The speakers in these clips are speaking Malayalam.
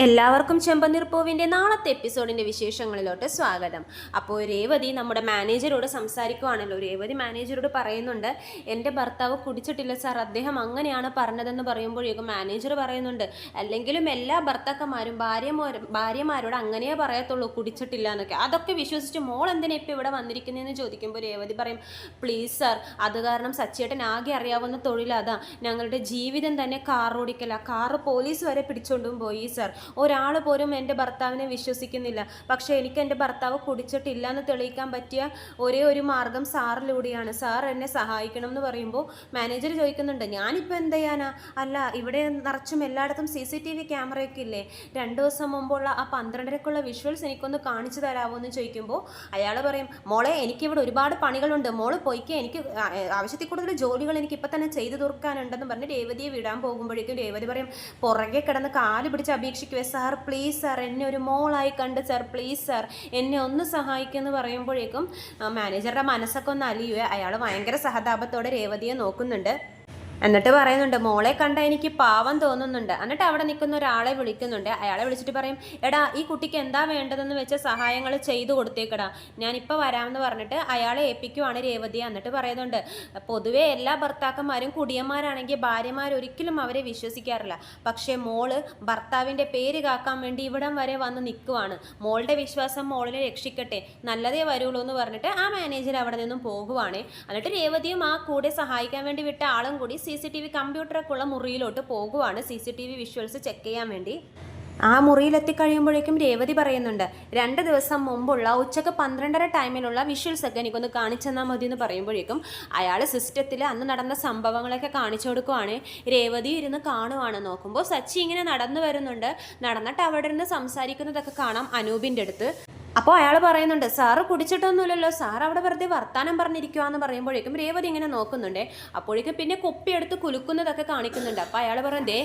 എല്ലാവർക്കും ചെമ്പനീർ പൂവിന്റെ നാളത്തെ എപ്പിസോഡിന്റെ വിശേഷങ്ങളിലോട്ട് സ്വാഗതം. അപ്പോൾ രേവതി നമ്മുടെ മാനേജരോട് സംസാരിക്കുവാണല്ലോ രേവതി മാനേജരോട് പറയുന്നുണ്ട് എന്റെ ഭർത്താവ് കുടിച്ചിട്ടില്ല സാർ അദ്ദേഹം അങ്ങനെയാണ് പറഞ്ഞതെന്ന് പറയുമ്പോഴേക്കും മാനേജർ പറയുന്നുണ്ട് അല്ലെങ്കിലും എല്ലാ ഭർത്താക്കന്മാരും ഭാര്യമാരും ഭാര്യമാരോട് അങ്ങനെയേ പറയത്തുള്ളൂ കുടിച്ചിട്ടില്ല എന്നൊക്കെ. അതൊക്കെ വിശ്വസിച്ച് മോൾ എന്തിനാ ഇപ്പോൾ ഇവിടെ വന്നിരിക്കുന്നതെന്ന് ചോദിക്കുമ്പോൾ രേവതി പറയും പ്ലീസ് സാർ അത് കാരണം സച്ചേട്ടൻ ആകെ അറിയാവുന്ന തൊഴിലതാ ഞങ്ങളുടെ ജീവിതം തന്നെ കാർ ഓടിക്കല. കാറ് പോലീസ് വരെ പിടിച്ചുകൊണ്ടും പോയി സാർ. ഒരാൾ പോലും എന്റെ ഭർത്താവിനെ വിശ്വസിക്കുന്നില്ല. പക്ഷേ എനിക്ക് എന്റെ ഭർത്താവ് കുടിച്ചിട്ടില്ല എന്ന് തെളിയിക്കാൻ പറ്റിയ ഒരേ ഒരു മാർഗം സാറിലൂടെയാണ്. സാർ എന്നെ സഹായിക്കണം എന്ന് പറയുമ്പോൾ മാനേജർ ചോദിക്കുന്നുണ്ട് ഞാനിപ്പോൾ എന്ത് ചെയ്യാനാ? അല്ല ഇവിടെ നിറച്ചും എല്ലായിടത്തും സി സി ടി വി ക്യാമറയൊക്കെ ഇല്ലേ. രണ്ട് ദിവസം മുമ്പുള്ള ആ പന്ത്രണ്ടരക്കുള്ള വിഷ്വൽസ് എനിക്കൊന്ന് കാണിച്ചു തരാമോ എന്ന് ചോദിക്കുമ്പോൾ അയാൾ പറയും മോളെ എനിക്കിവിടെ ഒരുപാട് പണികളുണ്ട്. മോൾ പോയിക്കേ എനിക്ക് ആവശ്യത്തിൽ കൂടുതൽ ജോലികൾ എനിക്ക് ഇപ്പം തന്നെ ചെയ്തു തീർക്കാനുണ്ടെന്ന് പറഞ്ഞ് രേവതിയെ വിടാൻ പോകുമ്പോഴേക്കും രേവതി പറയും പുറകെ കിടന്ന് കാൽ പിടിച്ച് അപേക്ഷിക്കുവേ സാർ പ്ലീസ് സാർ എന്നെ ഒരു മോളായി കണ്ട് സാർ പ്ലീസ് സാർ എന്നെ ഒന്ന് സഹായിക്കുമെന്ന് പറയുമ്പോഴേക്കും മാനേജറുടെ മനസ്സൊക്കെ ഒന്ന് അലിയുവേ. അയാൾ ഭയങ്കര സഹതാപത്തോടെ രേവതിയെ നോക്കുന്നുണ്ട്. എന്നിട്ട് പറയുന്നുണ്ട് മോളെ കണ്ട എനിക്ക് പാവം തോന്നുന്നുണ്ട്. എന്നിട്ട് അവിടെ നിൽക്കുന്ന ഒരാളെ വിളിക്കുന്നുണ്ട്. അയാളെ വിളിച്ചിട്ട് പറയും എടാ ഈ കുട്ടിക്ക് എന്താ വേണ്ടതെന്ന് വെച്ച സഹായങ്ങൾ ചെയ്തു കൊടുത്തേക്കടാ. ഞാനിപ്പോൾ വരാമെന്ന് പറഞ്ഞിട്ട് അയാളെ ഏൽപ്പിക്കുവാണ് രേവതി എന്നിട്ട് പറയുന്നുണ്ട് പൊതുവേ എല്ലാ ഭർത്താക്കന്മാരും കുടിയന്മാരാണെങ്കിൽ ഭാര്യമാർ ഒരിക്കലും അവരെ വിശ്വസിക്കാറില്ല. പക്ഷേ മോൾ ഭർത്താവിന്റെ പേര് കാക്കാൻ വേണ്ടി ഇവിടം വരെ വന്ന് നിൽക്കുവാണ്. മോളുടെ വിശ്വാസം മോളിനെ രക്ഷിക്കട്ടെ. നല്ലതേ വരുള്ളൂ എന്ന് പറഞ്ഞിട്ട് ആ മാനേജർ അവിടെ നിന്നും പോകുവാണ്. എന്നിട്ട് രേവതിയും ആ കൂടെ സഹായിക്കാൻ വേണ്ടി വിട്ട ആളും കൂടി സി സി ടി വി കമ്പ്യൂട്ടറൊക്കെയുള്ള മുറിയിലോട്ട് പോകുവാണ് C C T V visuals check ചെയ്യാൻ വേണ്ടി. ആ മുറിയിലെത്തിക്കഴിയുമ്പോഴേക്കും രേവതി പറയുന്നുണ്ട് രണ്ട് ദിവസം മുമ്പുള്ള ഉച്ചയ്ക്ക് പന്ത്രണ്ടര ടൈമിലുള്ള വിഷ്വൽസ് ഒക്കെ എനിക്കൊന്ന് കാണിച്ചു തന്നാൽ മതി എന്ന് പറയുമ്പോഴേക്കും അയാൾ സിസ്റ്റത്തിൽ അന്ന് നടന്ന സംഭവങ്ങളൊക്കെ കാണിച്ചു കൊടുക്കുവാണ്. രേവതി ഇരുന്ന് കാണുവാണ്. നോക്കുമ്പോൾ സച്ചി ഇങ്ങനെ നടന്നു വരുന്നുണ്ട്. നടന്നിട്ട് അവിടെ ഇരുന്ന് സംസാരിക്കുന്നതൊക്കെ കാണാം അനൂപിന്റെ അടുത്ത്. അപ്പോൾ അയാൾ പറയുന്നുണ്ട് സാറ് കുടിച്ചിട്ടൊന്നുമില്ലല്ലോ സാർ അവിടെ വെറുതെ വർത്താനം പറഞ്ഞിരിക്കുവാന്ന് പറയുമ്പോഴേക്കും രേവതി ഇങ്ങനെ നോക്കുന്നുണ്ട്. അപ്പോഴേക്കും പിന്നെ കുപ്പിയെടുത്ത് കുലുക്കുന്നതൊക്കെ കാണിക്കുന്നുണ്ട്. അപ്പോൾ അയാൾ പറയുന്നത്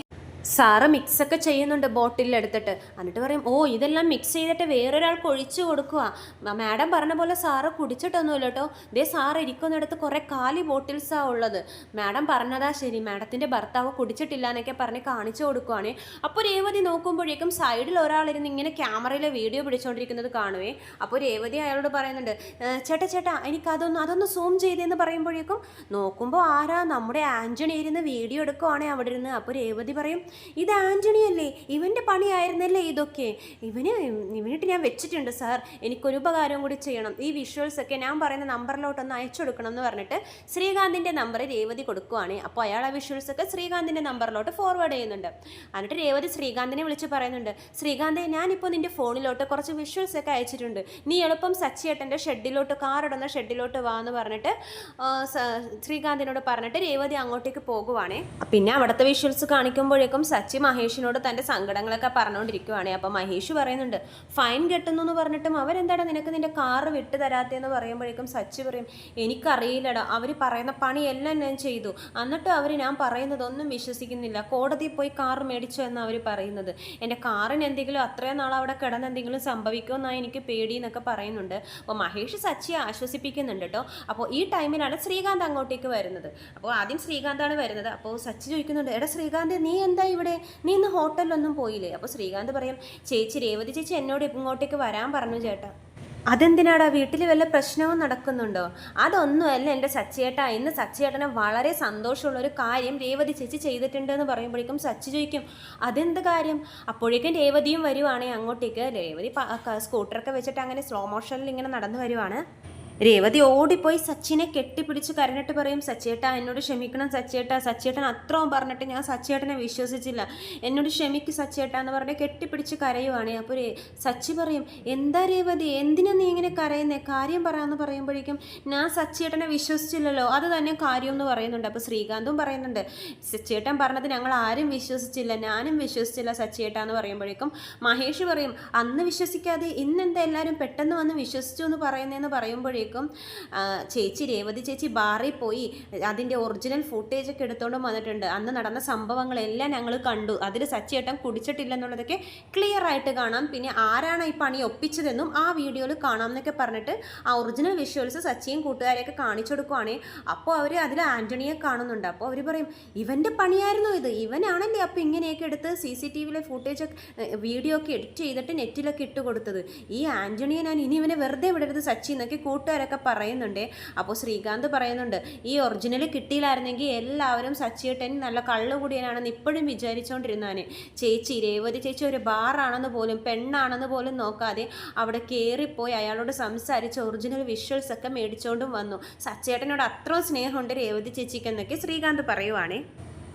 സാറ് മിക്സ് ഒക്കെ ചെയ്യുന്നുണ്ട് ബോട്ടിലിൽ എടുത്തിട്ട് എന്നിട്ട് പറയും ഓ ഇതെല്ലാം മിക്സ് ചെയ്തിട്ട് വേറൊരാൾക്ക് ഒഴിച്ചു കൊടുക്കുക മാഡം പറഞ്ഞ പോലെ സാറ് കുടിച്ചിട്ടൊന്നുമില്ല കേട്ടോ ദേ സാറ് ഇരിക്കുന്നിടത്ത് കുറേ കാലി ബോട്ടിൽസാണ് ഉള്ളത്. മാഡം പറഞ്ഞതാ ശരി. മാഡത്തിന്റെ ഭർത്താവ് കുടിച്ചിട്ടില്ല എന്നൊക്കെ പറഞ്ഞ് കാണിച്ചു കൊടുക്കുവാണേ. അപ്പോൾ രേവതി നോക്കുമ്പോഴേക്കും സൈഡിൽ ഒരാളിരുന്ന് ഇങ്ങനെ ക്യാമറയിലെ വീഡിയോ പിടിച്ചുകൊണ്ടിരിക്കുന്നത് കാണുവേ. അപ്പോൾ രേവതി അയാളോട് പറയുന്നുണ്ട് "ഏ, ചേട്ടാ ചേട്ടാ എനിക്ക് അതൊന്ന് അതൊന്ന് സൂം ചെയ്തേന്ന് പറയുമ്പോഴേക്കും നോക്കുമ്പോൾ ആരാ നമ്മുടെ ആന്റണി ഇരുന്ന് വീഡിയോ എടുക്കുവാണേ അവിടെ ഇരുന്ന് അപ്പോൾ രേവതി പറയും ഇത് ആന്റണി അല്ലേ ഇവന്റെ പണിയായിരുന്നല്ലേ ഇതൊക്കെ? ഇവന് ഇവനിട്ട് ഞാൻ വെച്ചിട്ടുണ്ട് സാർ. എനിക്കൊരു ഉപകാരം കൂടി ചെയ്യണം. ഈ വിഷ്വൽസ് ഒക്കെ ഞാൻ പറയുന്ന നമ്പറിലോട്ടൊന്ന് അയച്ചു കൊടുക്കണം എന്ന് പറഞ്ഞിട്ട് ശ്രീകാന്തിന്റെ നമ്പർ രേവതി കൊടുക്കുവാണ്. അപ്പോൾ അയാൾ ആ വിഷ്വൽസ് ഒക്കെ ശ്രീകാന്തിന്റെ നമ്പറിലോട്ട് ഫോർവേഡ് ചെയ്യുന്നുണ്ട്. എന്നിട്ട് രേവതി ശ്രീകാന്തിനെ വിളിച്ച് പറയുന്നുണ്ട് ശ്രീകാന്തെ ഞാനിപ്പോൾ നിന്റെ ഫോണിലോട്ട് കുറച്ച് വിഷ്വൽസ് ഒക്കെ അയച്ചിട്ടുണ്ട്. നീ എളുപ്പം സച്ചിയേട്ടന്റെ ഷെഡിലോട്ട് കാറിടുന്ന ഷെഡിലോട്ട് വാ എന്ന് പറഞ്ഞിട്ട് ശ്രീകാന്തിനോട് പറഞ്ഞിട്ട് രേവതി അങ്ങോട്ടേക്ക് പോകുവാണേ. പിന്നെ അവിടുത്തെ വിഷ്വൽസ് കാണിക്കുമ്പോഴേക്കും സച്ചി മഹേഷിനോട് തന്റെ സങ്കടങ്ങളൊക്കെ പറഞ്ഞുകൊണ്ടിരിക്കുവാണേ. അപ്പോൾ മഹേഷ് പറയുന്നുണ്ട് ഫൈൻ കെട്ടുന്നു എന്ന് പറഞ്ഞിട്ടും അവരെന്താടാ നിനക്ക് നിന്റെ കാറ് വിട്ടു തരാത്തതെന്ന് പറയുമ്പോഴേക്കും സച്ചി പറയും എനിക്കറിയില്ലടാ അവർ പറയുന്ന പണിയെല്ലാം ഞാൻ ചെയ്തു. എന്നിട്ട് അവർ ഞാൻ പറയുന്നതൊന്നും വിശ്വസിക്കുന്നില്ല. കോടതിയിൽ പോയി കാർ മേടിച്ചു എന്ന് അവർ പറയുന്നത്. എന്റെ കാറിന് എന്തെങ്കിലും അത്രയും നാൾ അവിടെ കിടന്ന് എന്തെങ്കിലും സംഭവിക്കുമെന്നാണ് എനിക്ക് പേടി എന്നൊക്കെ പറയുന്നുണ്ട്. അപ്പോൾ മഹേഷ് സച്ചിയെ ആശ്വസിപ്പിക്കുന്നുണ്ട് കേട്ടോ. അപ്പോൾ ഈ ടൈമിലാണ് ശ്രീകാന്ത് അങ്ങോട്ടേക്ക് വരുന്നത്. അപ്പോൾ ആദ്യം ശ്രീകാന്താണ് വരുന്നത്. അപ്പോൾ സച്ചി ചോദിക്കുന്നുണ്ട് എടാ ശ്രീകാന്ത് നീ എന്താ ഇവിടെ? നീ ഇന്ന് ഹോട്ടലിലൊന്നും പോയില്ലേ? അപ്പോൾ ശ്രീകാന്ത് പറയും ചേച്ചി രേവതി ചേച്ചി എന്നോട് ഇങ്ങോട്ടേക്ക് വരാൻ പറഞ്ഞു ചേട്ടാ. അതെന്തിനാടാ? വീട്ടിൽ വല്ല പ്രശ്നവും നടക്കുന്നുണ്ടോ? അതൊന്നുമല്ല എന്റെ സച്ചിയേട്ടാ. ഇന്ന് സച്ചിയേട്ടനെ വളരെ സന്തോഷമുള്ള ഒരു കാര്യം രേവതി ചേച്ചി ചെയ്തിട്ടുണ്ട് എന്ന് പറയുമ്പോഴേക്കും സച്ചി ചോദിക്കും അതെന്ത് കാര്യം? അപ്പോഴേക്കും രേവതിയും വരുവാണേ അങ്ങോട്ടേക്ക്. രേവതി സ്കൂട്ടറൊക്കെ വെച്ചിട്ട് അങ്ങനെ സ്ലോ മോഷനിൽ ഇങ്ങനെ നടന്നു വരുവാണ്. രേവതി ഓടിപ്പോയി സച്ചിനെ കെട്ടിപ്പിടിച്ച് കരഞ്ഞിട്ട് പറയും സച്ചേട്ടാ എന്നോട് ക്ഷമിക്കണം സച്ചേട്ടാ സച്ചേട്ടൻ അത്രയും പറഞ്ഞിട്ട് ഞാൻ സച്ചേട്ടനെ വിശ്വസിച്ചില്ല. എന്നോട് ക്ഷമിക്ക് സച്ചേട്ടാ എന്ന് പറഞ്ഞ് കെട്ടിപ്പിടിച്ച് കരയുവാണ്. അപ്പോൾ സച്ചി പറയും എന്താ രേവതി എന്തിനാ നീ ഇങ്ങനെ കരയുന്നേ? കാര്യം പറയാമെന്ന് പറയുമ്പോഴേക്കും ഞാൻ സച്ചേട്ടനെ വിശ്വസിച്ചില്ലല്ലോ. അത് തന്നെ കാര്യം എന്ന് പറയുന്നുണ്ട്. അപ്പോൾ ശ്രീകാന്തും പറയുന്നുണ്ട് സച്ചേട്ടൻ പറഞ്ഞത് ഞങ്ങൾ ആരും വിശ്വസിച്ചില്ല ഞാനും വിശ്വസിച്ചില്ല സച്ചേട്ടാ എന്ന് പറയുമ്പോഴേക്കും മഹേഷ് പറയും അന്ന് വിശ്വസിക്കാതെ ഇന്നെന്താ എല്ലാവരും പെട്ടെന്ന് വന്ന് വിശ്വസിച്ചു എന്ന് പറയുന്നതെന്ന് പറയുമ്പോഴേക്കും എത്തിയപ്പോഴേക്കും ആ, ചേച്ചി രേവതി ചേച്ചി ബാറിൽ പോയി അതിന്റെ ഒറിജിനൽ ഫുട്ടേജ് ഒക്കെ എടുത്തുകൊണ്ട് വന്നിട്ടുണ്ട്. അന്ന് നടന്ന സംഭവങ്ങളെല്ലാം ഞങ്ങൾ കണ്ടു. അതിൽ സച്ചിയേട്ടൻ കുടിച്ചിട്ടില്ലെന്നുള്ളതൊക്കെ ക്ലിയർ ആയിട്ട് കാണാം. പിന്നെ ആരാണ് ഈ പണി ഒപ്പിച്ചതെന്നും ആ വീഡിയോയിൽ കാണാം എന്നൊക്കെ പറഞ്ഞിട്ട് ആ ഒറിജിനൽ വിഷ്വൽസ് സച്ചിയും കൂട്ടുകാരെയൊക്കെ കാണിച്ചു കൊടുക്കുവാണേ. അപ്പോൾ അവർ അതിൽ ആന്റണിയെ കാണുന്നുണ്ട്. അപ്പോൾ അവർ പറയും ഇവന്റെ പണിയായിരുന്നു ഇത്. ഇവനാണല്ലേ അപ്പോൾ ഇങ്ങനെയൊക്കെ എടുത്ത് സി സി ടി വിയിലെ ഫുട്ടേജ് വീഡിയോ ഒക്കെ എഡിറ്റ് ചെയ്തിട്ട് നെറ്റിലൊക്കെ ഇട്ട് കൊടുത്തത്. ഈ ആന്റണിയെ ഞാൻ ഇനി ഇവനെ വെറുതെ വിടരുത് സച്ചി എന്നൊക്കെ കൂട്ടുകാരൊക്കെ പറയുന്നുണ്ട്. അപ്പോൾ ശ്രീകാന്ത് പറയുന്നുണ്ട് ഈ ഒറിജിനൽ കിട്ടിയില്ലായിരുന്നെങ്കിൽ എല്ലാവരും സച്ചിയേട്ടൻ നല്ല കള്ളുകൂടിയനാണെന്ന് ഇപ്പോഴും വിചാരിച്ചുകൊണ്ടിരുന്നാണ് ചേച്ചി രേവതി ചേച്ചി ഒരു ബാറാണെന്ന് പോലും പെണ്ണാണെന്ന് പോലും നോക്കാതെ അവിടെ കയറിപ്പോയി അയാളോട് സംസാരിച്ച് ഒറിജിനൽ വിഷ്വൽസ് ഒക്കെ മേടിച്ചുകൊണ്ടും വന്നു. സച്ചേട്ടനോട് അത്രയും സ്നേഹമുണ്ട് രേവതി ചേച്ചിക്ക് എന്നൊക്കെ ശ്രീകാന്ത് പറയുവാണേ.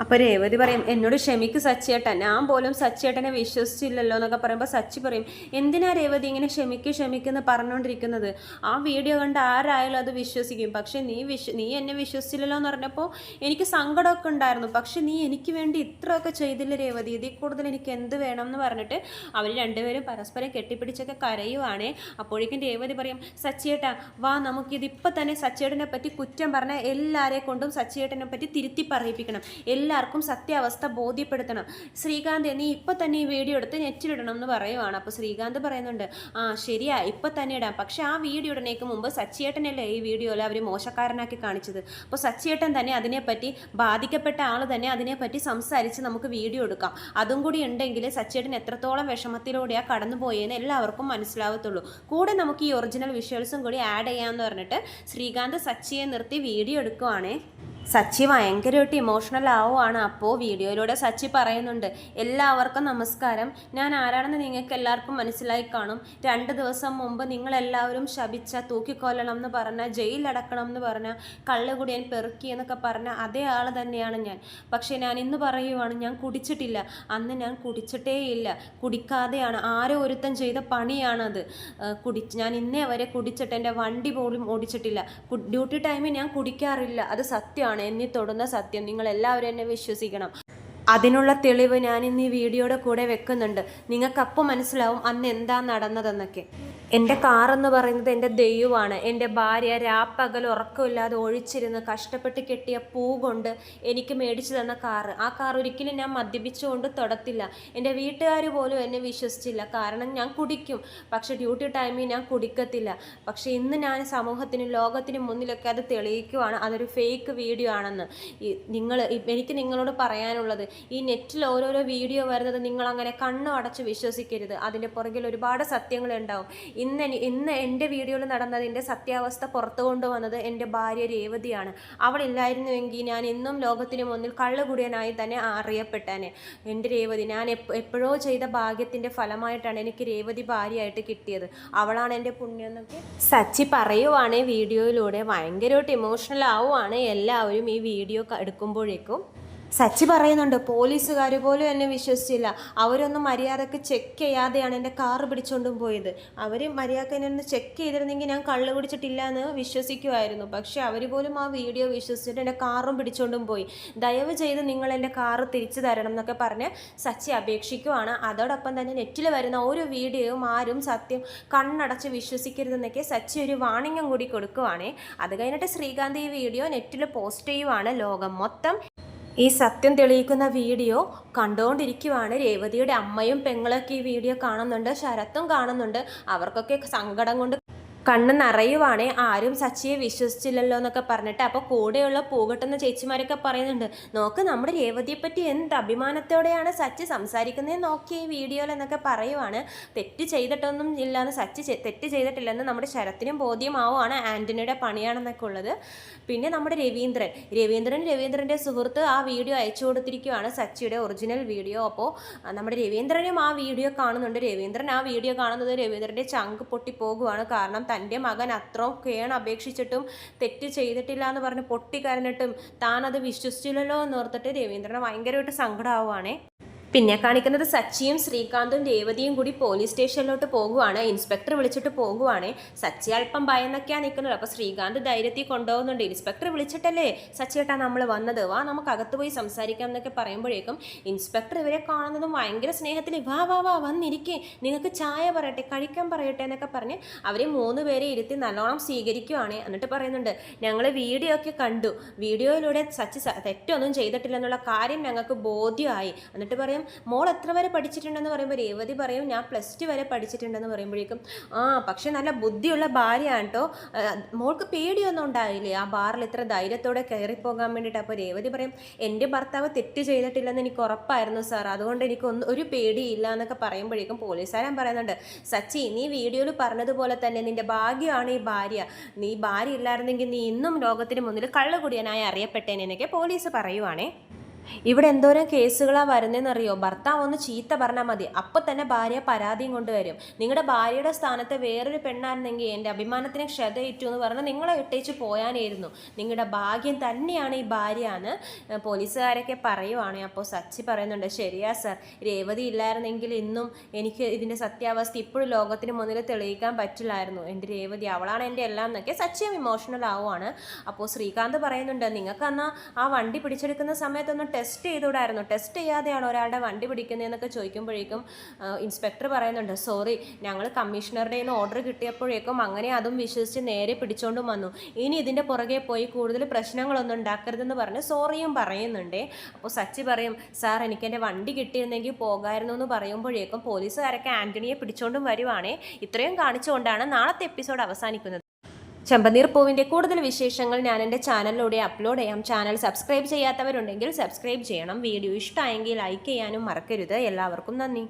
അപ്പോൾ രേവതി പറയും എന്നോട് ക്ഷമിക്ക് സച്ചിയേട്ടൻ. ഞാൻ പോലും സച്ചിയേട്ടനെ വിശ്വസിച്ചില്ലല്ലോ എന്നൊക്കെ പറയുമ്പോൾ സച്ചി പറയും എന്തിനാ രേവതി ഇങ്ങനെ ക്ഷമിക്ക് ക്ഷമിക്കെന്ന് പറഞ്ഞുകൊണ്ടിരിക്കുന്നത് ആ വീഡിയോ കണ്ട് ആരായാലും അത് വിശ്വസിക്കും. പക്ഷേ നീ വിശ്വ നീ എന്നെ വിശ്വസിച്ചില്ലല്ലോ എന്ന് പറഞ്ഞപ്പോൾ എനിക്ക് സങ്കടമൊക്കെ ഉണ്ടായിരുന്നു. പക്ഷേ നീ എനിക്ക് വേണ്ടി ഇത്രയൊക്കെ ചെയ്തില്ല രേവതി? ഇതിൽ കൂടുതൽ എനിക്ക് എന്ത് വേണം എന്ന് പറഞ്ഞിട്ട് അവർ രണ്ടുപേരും പരസ്പരം കെട്ടിപ്പിടിച്ചൊക്കെ കരയുവാണ്. അപ്പോഴേക്കും രേവതി പറയും സച്ചിയേട്ട വാ നമുക്കിത് ഇപ്പം തന്നെ സച്ചിയേട്ടനെ പറ്റി കുറ്റം പറഞ്ഞ എല്ലാവരെ കൊണ്ടും സച്ചിയേട്ടനെ പറ്റി തിരുത്തി പറയിപ്പിക്കണം. എല്ലാവർക്കും സത്യാവസ്ഥ ബോധ്യപ്പെടുത്തണം. ശ്രീകാന്ത് നീ ഇപ്പം തന്നെ ഈ വീഡിയോ എടുത്ത് നെറ്റിലിടണം എന്ന് പറയുവാണ്. അപ്പോൾ ശ്രീകാന്ത് പറയുന്നുണ്ട് ആ ശരിയാ ഇപ്പം തന്നെ ഇടാം. പക്ഷേ ആ വീഡിയോ ഇടുന്നേക്ക് മുമ്പ് സച്ചിയേട്ടനല്ലേ ഈ വീഡിയോയിൽ അവർ മോശക്കാരനാക്കി കാണിച്ചത്? അപ്പോൾ സച്ചിയേട്ടൻ തന്നെ അതിനെപ്പറ്റി ബാധിക്കപ്പെട്ട ആൾ തന്നെ അതിനെപ്പറ്റി സംസാരിച്ച് നമുക്ക് വീഡിയോ എടുക്കാം. അതും കൂടി ഉണ്ടെങ്കിൽ സച്ചിയേട്ടൻ എത്രത്തോളം വിഷമത്തിലൂടെയാണ് കടന്നുപോയെന്ന് എല്ലാവർക്കും മനസ്സിലാവത്തുള്ളൂ. കൂടെ നമുക്ക് ഈ ഒറിജിനൽ വിഷ്വൽസും കൂടി ആഡ് ചെയ്യാമെന്ന് പറഞ്ഞിട്ട് ശ്രീകാന്ത് സച്ചിയെ നിർത്തി വീഡിയോ എടുക്കുവാണേ. സച്ചി ഭയങ്കരമായിട്ട് ഇമോഷണൽ ആവുകയാണ് അപ്പോൾ വീഡിയോയിലൂടെ സച്ചി പറയുന്നുണ്ട് എല്ലാവർക്കും നമസ്കാരം. ഞാൻ ആരാണെന്ന് നിങ്ങൾക്ക് എല്ലാവർക്കും മനസ്സിലായി കാണും. രണ്ട് ദിവസം മുമ്പ് നിങ്ങളെല്ലാവരും ശപിച്ച തൂക്കിക്കൊല്ലണം എന്ന് പറഞ്ഞ ജയിലടക്കണം എന്ന് പറഞ്ഞ കള്ളുകുടിയൻ പെറുക്കി എന്നൊക്കെ പറഞ്ഞ അതേ ആൾ തന്നെയാണ് ഞാൻ. പക്ഷേ ഞാൻ ഇന്ന് പറയുവാണ് ഞാൻ കുടിച്ചിട്ടില്ല. അന്ന് ഞാൻ കുടിച്ചിട്ടേയില്ല. കുടിക്കാതെയാണ്. ആരോ ഒരുത്തൻ ചെയ്ത പണിയാണത്. കുടി ഞാൻ ഇന്നേ വരെ കുടിച്ചിട്ട് എന്റെ വണ്ടി പോലും ഓടിച്ചിട്ടില്ല. ഡ്യൂട്ടി ടൈമിൽ ഞാൻ കുടിക്കാറില്ല. അത് സത്യമാണ് എന്നെ തൊടുന്ന സത്യം. നിങ്ങൾ എല്ലാവരും എന്നെ വിശ്വസിക്കണം. അതിനുള്ള തെളിവ് ഞാൻ ഇന്ന് ഈ വീഡിയോയുടെ കൂടെ വെക്കുന്നുണ്ട്. നിങ്ങൾക്കപ്പോൾ മനസ്സിലാവും അന്ന് എന്താ നടന്നതെന്നൊക്കെ. എന്റെ കാറെന്ന് പറയുന്നത് എന്റെ ദൈവമാണ്. എന്റെ ഭാര്യ രാപ്പകൽ ഉറക്കമില്ലാതെ ഒഴിച്ചിരുന്ന് കഷ്ടപ്പെട്ട് കെട്ടിയ പൂ കൊണ്ട് എനിക്ക് മേടിച്ചു തന്ന കാറ്. ആ കാർ ഒരിക്കലും ഞാൻ മദ്യപിച്ചുകൊണ്ട് തൊടത്തില്ല. എന്റെ വീട്ടുകാർ പോലും എന്നെ വിശ്വസിച്ചില്ല. കാരണം ഞാൻ കുടിക്കും. പക്ഷേ ഡ്യൂട്ടി ടൈമിൽ ഞാൻ കുടിക്കത്തില്ല. പക്ഷേ ഇന്ന് ഞാൻ സമൂഹത്തിനും ലോകത്തിനും മുന്നിലൊക്കെ അത് തെളിയിക്കുവാണ്. അതൊരു ഫേക്ക് വീഡിയോ ആണെന്ന്. നിങ്ങൾ എനിക്ക് നിങ്ങളോട് പറയാനുള്ളത് ഈ നെറ്റിൽ ഓരോരോ വീഡിയോ വരുന്നത് നിങ്ങൾ അങ്ങനെ കണ്ണു അടച്ച് വിശ്വസിക്കരുത്. അതിന്റെ പുറകിൽ ഒരുപാട് സത്യങ്ങളുണ്ടാവും. ഇന്ന് ഇന്ന് എന്റെ വീഡിയോയിൽ നടന്നതിന്റെ സത്യാവസ്ഥ പുറത്തു കൊണ്ടുവന്നത് എന്റെ ഭാര്യ രേവതിയാണ്. അവളില്ലായിരുന്നുവെങ്കിൽ ഞാൻ ഇന്നും ലോകത്തിന് മുന്നിൽ കള്ളുകുടിയനായി തന്നെ അറിയപ്പെട്ടേനെ. എന്റെ രേവതി ഞാൻ എപ്പോഴോ ചെയ്ത ഭാഗ്യത്തിന്റെ ഫലമായിട്ടാണ് എനിക്ക് രേവതി ഭാര്യയായിട്ട് കിട്ടിയത്. അവളാണ് എന്റെ പുണ്യം എന്നൊക്കെ സച്ചി പറയുവാണ് വീഡിയോയിലൂടെ. ഭയങ്കരമായിട്ട് ഇമോഷണൽ ആവുകയാണ് എല്ലാവരും ഈ വീഡിയോ എടുക്കുമ്പോഴേക്കും. സച്ചി പറയുന്നുണ്ട് പോലീസുകാർ പോലും എന്നെ വിശ്വസിച്ചില്ല. അവരൊന്നും മര്യാദയ്ക്ക് ചെക്ക് ചെയ്യാതെയാണ് എന്റെ കാറ് പിടിച്ചുകൊണ്ടും പോയത്. അവർ മര്യാദയ്ക്ക് എന്നെ ഒന്ന് ചെക്ക് ചെയ്തിരുന്നെങ്കിൽ ഞാൻ കള്ളു പിടിച്ചിട്ടില്ല എന്ന് വിശ്വസിക്കുമായിരുന്നു പക്ഷേ അവർ പോലും ആ വീഡിയോ വിശ്വസിച്ചിട്ട് എന്റെ കാറും പിടിച്ചുകൊണ്ടും പോയി. ദയവ് ചെയ്ത് നിങ്ങൾ എന്റെ കാറ് തിരിച്ചു തരണം എന്നൊക്കെ പറഞ്ഞ് സച്ചി അപേക്ഷിക്കുവാണ്. അതോടൊപ്പം തന്നെ നെറ്റിൽ വരുന്ന ഓരോ വീഡിയോയും ആരും സത്യം കണ്ണടച്ച് വിശ്വസിക്കരുതെന്നൊക്കെ സച്ചി ഒരു വാണിംഗും കൂടി കൊടുക്കുവാണേ. അത് കഴിഞ്ഞിട്ട് ശ്രീകാന്ത് ഈ വീഡിയോ നെറ്റിൽ പോസ്റ്റ് ചെയ്യുവാണ് ലോകം മൊത്തം. ഈ സത്യം തെളിയിക്കുന്ന വീഡിയോ കണ്ടുകൊണ്ടിരിക്കുവാണ് രേവതിയുടെ അമ്മയും പെങ്ങളൊക്കെ ഈ വീഡിയോ കാണുന്നുണ്ട് ശരത്തും കാണുന്നുണ്ട്. അവർക്കൊക്കെ സങ്കടം കൊണ്ട് കണ്ണ് നിറയുവാണേ. ആരും സച്ചിയെ വിശ്വസിച്ചില്ലല്ലോ എന്നൊക്കെ പറഞ്ഞിട്ട് അപ്പോൾ കൂടെയുള്ള പൂകട്ടുന്ന ചേച്ചിമാരൊക്കെ പറയുന്നുണ്ട് നോക്ക് നമ്മുടെ രേവതിയെ പറ്റി എന്ത് അഭിമാനത്തോടെയാണ് സച്ചി സംസാരിക്കുന്നത് നോക്കി ഈ വീഡിയോയിൽ എന്നൊക്കെ പറയുവാണ്. തെറ്റ് ചെയ്തിട്ടൊന്നും ഇല്ലാന്ന് സച്ചി തെറ്റ് ചെയ്തിട്ടില്ലെന്ന് നമ്മുടെ ശരത്തിനും ബോധ്യമാവുകയാണ് ആന്റണിയുടെ പണിയാണെന്നൊക്കെ ഉള്ളത്. പിന്നെ നമ്മുടെ രവീന്ദ്രൻ. രവീന്ദ്രൻ രവീന്ദ്രന്റെ സുഹൃത്ത് ആ വീഡിയോ അയച്ചു കൊടുത്തിരിക്കുകയാണ് സച്ചിയുടെ ഒറിജിനൽ വീഡിയോ. അപ്പോൾ നമ്മുടെ രവീന്ദ്രനും ആ വീഡിയോ കാണുന്നുണ്ട്. രവീന്ദ്രൻ ആ വീഡിയോ കാണുന്നത് രവീന്ദ്രന്റെ ചങ്ക് പൊട്ടിപ്പോകുവാണ്. കാരണം തന്റെ മകൻ അത്രയും കേൺ അപേക്ഷിച്ചിട്ടും തെറ്റ് ചെയ്തിട്ടില്ല എന്ന് പറഞ്ഞ് പൊട്ടിക്കരഞ്ഞിട്ടും താൻ അത് വിശ്വസിച്ചില്ലല്ലോ എന്ന് ഓർത്തിട്ട് രവീന്ദ്രന് ഭയങ്കരമായിട്ട് സങ്കടമാവുകയാണേ. പിന്നെ കാണിക്കുന്നത് സച്ചിയും ശ്രീകാന്തും രേവതിയും കൂടി പോലീസ് സ്റ്റേഷനിലോട്ട് പോകുവാണ്. ഇൻസ്പെക്ടർ വിളിച്ചിട്ട് പോകുവാണ്. സച്ചി അല്പം ഭയന്നൊക്കെയാണ് നിൽക്കുന്നത് അപ്പോൾ ശ്രീകാന്ത് ധൈര്യത്തിൽ കൊണ്ടുപോകുന്നുണ്ട്. ഇൻസ്പെക്ടർ വിളിച്ചിട്ടല്ലേ സച്ചിയേട്ടാ നമ്മൾ വന്നത്. വാ നമുക്ക് അകത്ത് പോയി സംസാരിക്കാം എന്നൊക്കെ പറയുമ്പോഴേക്കും ഇൻസ്പെക്ടർ ഇവരെ കാണുന്നതും ഭയങ്കര സ്നേഹത്തിൽ വാ വാ വാ വന്നിരിക്കേ. നിങ്ങൾക്ക് ചായ പറയട്ടെ കഴിക്കാൻ പറയട്ടെ എന്നൊക്കെ പറഞ്ഞ് അവരെ മൂന്ന് പേരെ ഇരുത്തി നല്ലോണം സ്വീകരിക്കുവാണ്. എന്നിട്ട് പറയുന്നുണ്ട് ഞങ്ങൾ വീഡിയോ ഒക്കെ കണ്ടു. വീഡിയോയിലൂടെ സച്ചി തെറ്റൊന്നും ചെയ്തിട്ടില്ല എന്നുള്ള കാര്യം ഞങ്ങൾക്ക് ബോധ്യമായി. എന്നിട്ട് പറയും മോൾ എത്ര വരെ പഠിച്ചിട്ടുണ്ടെന്ന് പറയുമ്പോൾ രേവതി പറയും ഞാൻ പ്ലസ് ടു വരെ പഠിച്ചിട്ടുണ്ടെന്ന് പറയുമ്പോഴേക്കും ആ പക്ഷെ നല്ല ബുദ്ധിയുള്ള ഭാര്യയാണ് കേട്ടോ മോൾക്ക് പേടിയൊന്നും ഉണ്ടായില്ലേ. ആ ബാറിൽ ഇത്ര ധൈര്യത്തോടെ കയറിപ്പോകാൻ വേണ്ടിയിട്ട് അപ്പോൾ രേവതി പറയും എന്റെ ഭർത്താവ് തെറ്റ് ചെയ്തിട്ടില്ലെന്ന് എനിക്ക് ഉറപ്പായിരുന്നു സാർ. അതുകൊണ്ട് എനിക്ക് ഒന്ന് ഒരു പേടിയില്ല എന്നൊക്കെ പറയുമ്പോഴേക്കും പോലീസുകാരൻ പറയുന്നുണ്ട് സച്ചി നീ വീഡിയോയിൽ പറഞ്ഞതുപോലെ തന്നെ നിന്റെ ഭാഗ്യമാണ് ഈ ഭാര്യ. നീ ഭാര്യ ഇല്ലായിരുന്നെങ്കിൽ നീ ഇന്നും ലോകത്തിന് മുന്നിൽ കള്ളുകുടിയനായി അറിയപ്പെട്ടേനെന്നൊക്കെ പോലീസ് പറയുവാണേ. ഇവിടെ എന്തോരം കേസുകളാണ് വരുന്നതെന്നറിയോ? ഭർത്താവ് ഒന്ന് ചീത്ത പറഞ്ഞാൽ മതി. അപ്പം തന്നെ ഭാര്യ പരാതിയും കൊണ്ടുവരും. നിങ്ങളുടെ ഭാര്യയുടെ സ്ഥാനത്ത് വേറൊരു പെണ്ണായിരുന്നെങ്കിൽ എന്റെ അഭിമാനത്തിന് ക്ഷതയേറ്റു എന്ന് പറഞ്ഞാൽ നിങ്ങളെ ഇട്ടേച്ച് പോയാനായിരുന്നു. നിങ്ങളുടെ ഭാഗ്യം തന്നെയാണ് ഈ ഭാര്യയാണ്. പോലീസുകാരൊക്കെ പറയുവാണ്. അപ്പോൾ സച്ചി പറയുന്നുണ്ട് ശരിയാ സർ. രേവതി ഇല്ലായിരുന്നെങ്കിൽ ഇന്നും എനിക്ക് ഇതിന്റെ സത്യാവസ്ഥ ഇപ്പോഴും ലോകത്തിന് മുന്നിൽ തെളിയിക്കാൻ പറ്റില്ലായിരുന്നു. എന്റെ രേവതി അവളാണ് എന്റെ എല്ലാം എന്നൊക്കെ സച്ചിയും ഇമോഷണൽ ആവുകയാണ് അപ്പോൾ ശ്രീകാന്ത് പറയുന്നുണ്ട് നിങ്ങൾക്ക് അന്ന് ആ വണ്ടി പിടിച്ചെടുക്കുന്ന സമയത്തൊന്ന് ടെസ്റ്റ് ചെയ്തുകൂടായിരുന്നു? ടെസ്റ്റ് ചെയ്യാതെയാണ് ഒരാളുടെ വണ്ടി പിടിക്കുന്നതെന്നൊക്കെ ചോദിക്കുമ്പോഴേക്കും ഇൻസ്പെക്ടർ പറയുന്നുണ്ട് സോറി ഞങ്ങൾ കമ്മീഷണറുടെ നിന്ന് ഓർഡർ കിട്ടിയപ്പോഴേക്കും അങ്ങനെ അതും വിശ്വസിച്ച് നേരെ പിടിച്ചുകൊണ്ടും വന്നു. ഇനി ഇതിന്റെ പുറകെ പോയി കൂടുതൽ പ്രശ്നങ്ങളൊന്നും ഉണ്ടാക്കരുതെന്ന് പറഞ്ഞ് സോറിയും പറയുന്നുണ്ട്. അപ്പോൾ സച്ചി പറയും സാർ എനിക്ക് എന്റെ വണ്ടി കിട്ടിയിരുന്നെങ്കിൽ പോകായിരുന്നു എന്ന് പറയുമ്പോഴേക്കും പോലീസുകാരൊക്കെ ആന്റണിയെ പിടിച്ചുകൊണ്ടും വരുവാണേ. ഇത്രയും കാണിച്ചുകൊണ്ടാണ് നാളത്തെ എപ്പിസോഡ് അവസാനിക്കുന്നത്. ചെമ്പനീർ പൂവിന്റെ കൂടുതൽ വിശേഷങ്ങൾ ഞാൻ എന്റെ ചാനലിലൂടെ അപ്ലോഡ് ചെയ്യാം. ചാനൽ സബ്സ്ക്രൈബ് ചെയ്യാത്തവരുണ്ടെങ്കിൽ സബ്സ്ക്രൈബ് ചെയ്യണം. വീഡിയോ ഇഷ്ടമായെങ്കിൽ ലൈക്ക് ചെയ്യാനും മറക്കരുത്. എല്ലാവർക്കും നന്ദി.